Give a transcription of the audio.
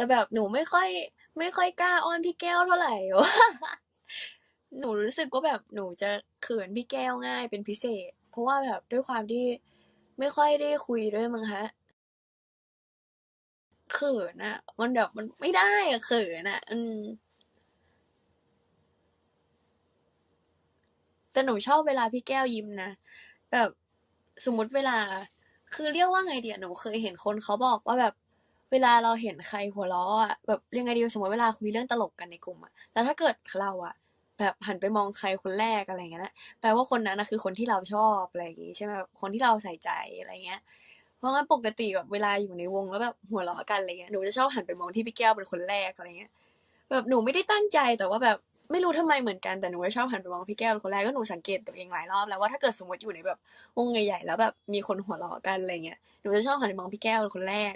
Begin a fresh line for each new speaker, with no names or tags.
แต่แบบหนูไม่ค่อย ไม่ค่อยกล้าอ้อนพี่แก้วเท่าไหร่หนูรู้สึกว่าแบบหนูจะเขินพี่แก้วง่ายเป็นพิเศษ เพราะว่าแบบด้วยความที่ไม่ค่อยได้คุยด้วยมั้งคะเขินอะมันแบบมันไม่ได้อะเขินอะอืมแต่หนูชอบเวลาพี่แก้วยิ้มนะแบบสมมติเวลา คือเรียกว่าไงเดียหนูเคยเห็นคนเขาบอกว่าแบบ เวลาเราเห็นใครหัวเราะอะแบบยังไงดีสมมติเวลาคุยเรื่องตลกกันในกลุ่มอะแล้วถ้าเกิดเราอะแบบหันไปมองใครคนแรกอะไรเงี้ยนะแปลว่าคนนั้นนะคือคนที่เราชอบอะไรอย่างงี้ใช่ไหมแบบคนที่เราใส่ใจอะไรเงี้ย เพราะงั้นปกติแบบเวลาอยู่ในวงแล้วแบบหัวเราะกันอะไรเงี้ยหนูจะชอบหันไปมองที่พี่แก้วเป็นคนแรกอะไรเงี้ย แบบหนูไม่ได้ตั้งใจแต่ว่าแบบไม่รู้ทำไมเหมือนกันแต่หนูชอบหันไปมองพี่แก้วเป็นคนแรกก็หนูสังเกตตัวเองหลายรอบแล้วว่าถ้าเกิดสมมติอยู่ในแบบวงใหญ่ๆแล้วแบบมีคนหัวเราะกันอะไรเงี้ยหนูจะชอบหันไปมองพี่แก้วเป็นคนแรก